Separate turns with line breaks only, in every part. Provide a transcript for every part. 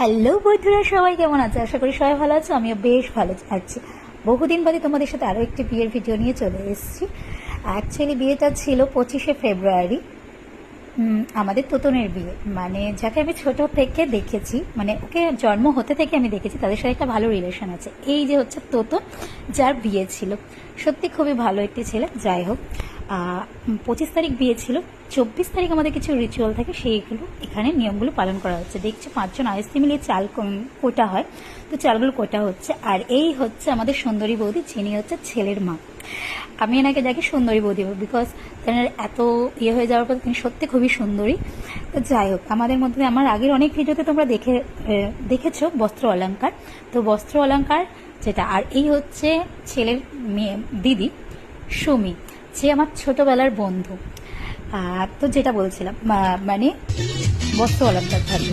Hello বন্ধুরা, সবাই কেমন আছে? আশা করি সবাই ভালো আছো, আমিও বেশ ভালো আছি। বহুদিন বাদে তোমাদের সাথে আরও একটি বিয়ের ভিডিও নিয়ে চলে এসেছি। অ্যাকচুয়ালি বিয়েটা ছিল পঁচিশে ফেব্রুয়ারি আমাদের তোতনের বিয়ে। মানে যাকে আমি ছোট থেকে দেখেছি মানে ওকে জন্ম হতে থেকে আমি দেখেছি, তাদের সাথে একটা ভালো রিলেশন আছে। এই যে হচ্ছে তোতন, যার বিয়ে ছিল। সত্যি খুবই ভালো একটি ছেলে, যাই হোক। পঁচিশ তারিখ বিয়ে ছিল। চব্বিশ তারিখ আমাদের কিছু রিচুয়াল থাকে, সেইগুলো এখানে নিয়মগুলো পালন করা হচ্ছে। দেখছি পাঁচজন আইসি মিলিয়ে চাল কোটা হয়। তো চালগুলো কোটা হচ্ছে। আর এই হচ্ছে আমাদের সুন্দরী বৌদি, যিনি হচ্ছে ছেলের মা। আমি এনাকে দেখি সুন্দরী বৌদি বিকজ তেনার এত ইয়ে হয়ে যাওয়ার পর তিনি সত্যি খুবই সুন্দরী। তো যাই হোক, আমাদের মধ্যে আমার আগের অনেক ভিডিওতে তোমরা দেখে দেখেছ বস্ত্র অলঙ্কার তো বস্ত্র অলঙ্কার যেটা, আর এই হচ্ছে ছেলের মেয়ে, দিদি, সুমি। যে আমার ছোটবেলার বন্ধু। তো যেটা বলছিলাম মানে বস্ত্র অলঙ্কার থাকবে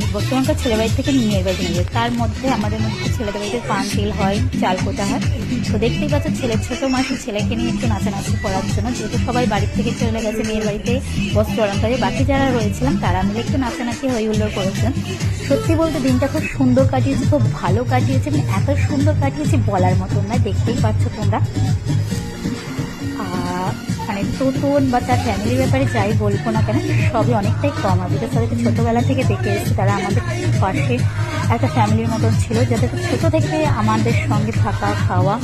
ছেলে বাড়ি থেকে মেয়ের বাড়ি নিয়ে তার মধ্যে আমাদের মধ্যে ছেলেদের বাড়িতে পান তেল হয়, চাল কোটা হয়। তো দেখতেই পাচ্ছ ছেলের ছোট মাসি ছেলেকে নিয়ে একটু নাচানাচি করার জন্য। যেহেতু সবাই বাড়ির থেকে চলে গেছে মেয়ের বাড়িতে বস্ত্র অলঙ্কারে বাকি যারা রয়েছিলাম তারা মিলে একটু নাচানাচি হই হুল্লোড় করেছেন। সত্যি বলতে দিনটা খুব সুন্দর কাটিয়েছে, খুব ভালো কাটিয়েছে মানে এত সুন্দর কাটিয়েছে বলার মতন না দেখতেই পাচ্ছ তোমরা। মানে তোতন বা তার ফ্যামিলির ব্যাপারে যাই বলব না কেন, সবই অনেকটাই কম। আর বিকজ তাদেরকে ছোটোবেলা থেকে দেখে এসেছি, তারা আমাদের পাশে একটা ফ্যামিলির মতন ছিল, যাদের ছোটো থেকে আমাদের সঙ্গে থাকা, খাওয়া,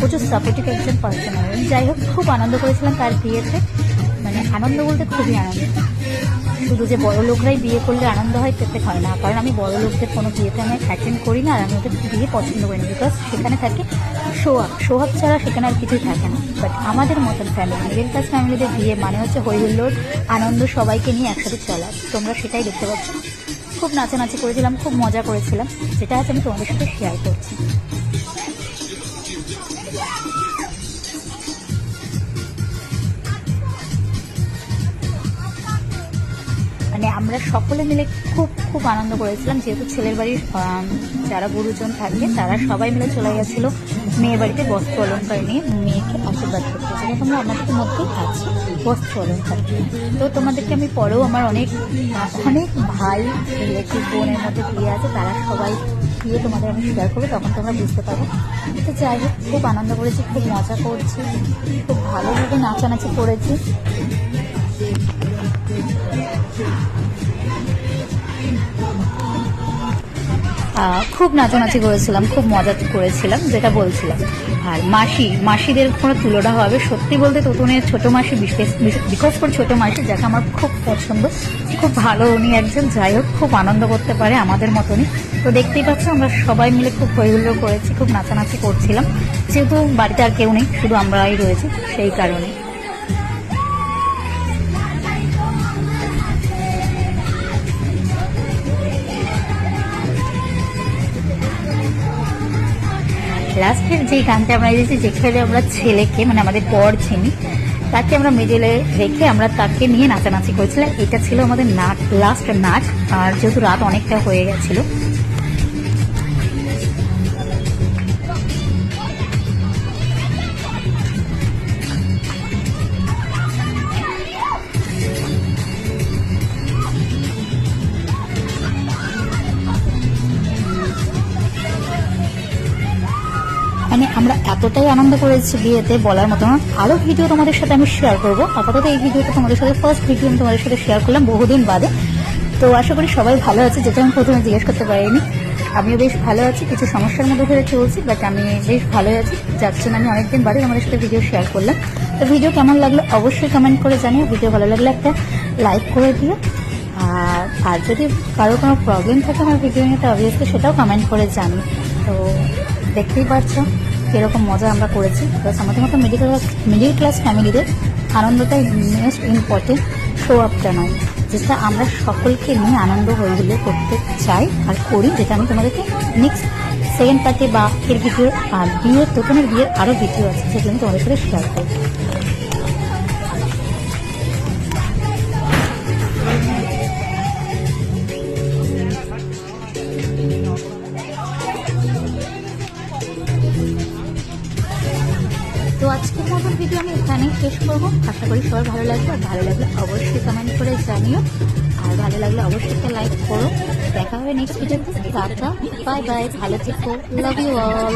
প্রচুর সাপোর্টিভ একজন পার্সন যাই হোক, খুব আনন্দ করেছিলাম তার বিয়েতে। মানে আনন্দ বলতে খুবই আনন্দ। শুধু যে বড় লোকরাই বিয়ে করলে আনন্দ হয় তাতে হয় না। কারণ আমি বড় লোকদের কোনো বিয়েতে আমি অ্যাটেন্ড করি না, আর আমি ওদের বিয়ে পছন্দ করি না বিকজ সেখানে থাকে সোহাগ সোহাগ ছাড়া সেখানে আর কিছুই থাকে না। বাট আমাদের মতন ফ্যামিলি মিডিল ক্লাস ফ্যামিলিদের বিয়ে মানে হচ্ছে হই হুল্লোড় আনন্দ সবাইকে নিয়ে একসাথে চলা তোমরা সেটাই দেখতে পাচ্ছ। খুব নাচানাচি করেছিলাম, খুব মজা করেছিলাম। যেটা আছে আমি তোমাদের সাথে শেয়ার করছি। মানে আমরা সকলে মিলে খুব খুব আনন্দ করেছিলাম। যেহেতু ছেলের বাড়ির যারা গুরুজন থাকে, তারা সবাই মিলে চলে গেছিল। মেয়ের বাড়িতে বস্ত্র অলঙ্কার নিয়ে মেয়েকে আশীর্বাদ করতে যেটা তোমরা আমাদের মধ্যেই আছে, বস্ত্র অলঙ্কার তো তোমাদেরকে আমি পরেও আমার অনেক অনেক ভাই, রিলেটিভ, বোনের মধ্যে বিয়ে আছে, তারা সবাই গিয়ে তোমাদের আমি শেয়ার করব, তখন তোমরা বুঝতে পারো তো যাই হোক, খুব আনন্দ করেছি, খুব মজা করছি, খুব ভালোভাবে নাচানাচি করেছি। খুব নাচানাচি করেছিলাম, খুব মজা করেছিলাম, যেটা বলছিলাম। আর মাসি, মাসিদের কোনো তুলনা হবে, সত্যি বলতে তোতনের ছোট মাসি, বিশেষ করে ছোট মাসি, যাকে আমার খুব পছন্দ, খুব ভালো উনি একজন, যাই হোক, খুব আনন্দ করতে পারে আমাদের মতনই। তো দেখতেই পাচ্ছ, আমরা সবাই মিলে খুব হইহুল্লোড় করেছি, খুব নাচানাচি করছিলাম। যেহেতু বাড়িতে আর কেউ নেই, শুধু আমরাই রয়েছি, সেই কারণে। লাস্টের যে গানটা আমরা এসেছি যেখানে আমরা ছেলেকে মানে আমাদের পর চিনি তাকে আমরা মিডিলে রেখে আমরা তাকে নিয়ে নাচানাচি করেছিলাম। এটা ছিল আমাদের নাচ লাস্ট নাচ আর যেহেতু রাত অনেকটা হয়ে গেছিল আমরা এতটাই আনন্দ করেছি বিয়েতে বলার মতো আরও ভিডিও তোমাদের সাথে আমি শেয়ার করব। আপাতত এই ভিডিওটা তোমাদের সাথে ফার্স্ট ভিডিও আমি তোমাদের সাথে শেয়ার করলাম বহুদিন বাদে। তো আশা করি সবাই ভালো আছে, যেটা আমি প্রথমে জিজ্ঞেস করতে পারিনি। আমিও বেশ ভালো আছি, কিছু সমস্যার মধ্যে ধরে চলছি বাট আমি বেশ ভালোই আছি। জন্য আমি অনেকদিন বাদে তোমাদের সাথে ভিডিও শেয়ার করলাম। তো ভিডিও কেমন লাগল অবশ্যই কমেন্ট করে জানিও। ভিডিও ভালো লাগলে একটা লাইক করে দিও। আর আর যদি কারও কোনো প্রবলেম থাকে আমার ভিডিও নিয়ে, তো অবভিয়াসলি সেটাও কমেন্ট করে জানি তো দেখতেই পাচ্ছ। কীরকম মজা আমরা করেছি। প্লাস আমাদের মতো মিডিল ক্লাস মিডিল ক্লাস ফ্যামিলিদের আনন্দটাই মোস্ট ইম্পর্টেন্ট শো আপটা নয় যেটা আমরা সকলকে নিয়ে আনন্দ হয়ে গেলে করতে চাই আর করি, যেটা আমি তোমাদেরকে নেক্সট সেকেন্ড পার্টে বা এর ভিডিও আর বিয়ের দোকানের বিয়ের আরও ভিডিও আছে, সেগুলো আমি তোমাদের সাথে শেয়ার করব। ভিডিও আমি এখানেই শেষ করব। আশা করি সবার ভালো লাগবে, আর ভালো লাগলে অবশ্যই কমেন্ট করে জানিও। আর ভালো লাগলে অবশ্যই একটা লাইক করো। দেখা হবে নেক্সট ভিডিওতে বাই বাই ভালো থেকো লাভ ইউ অল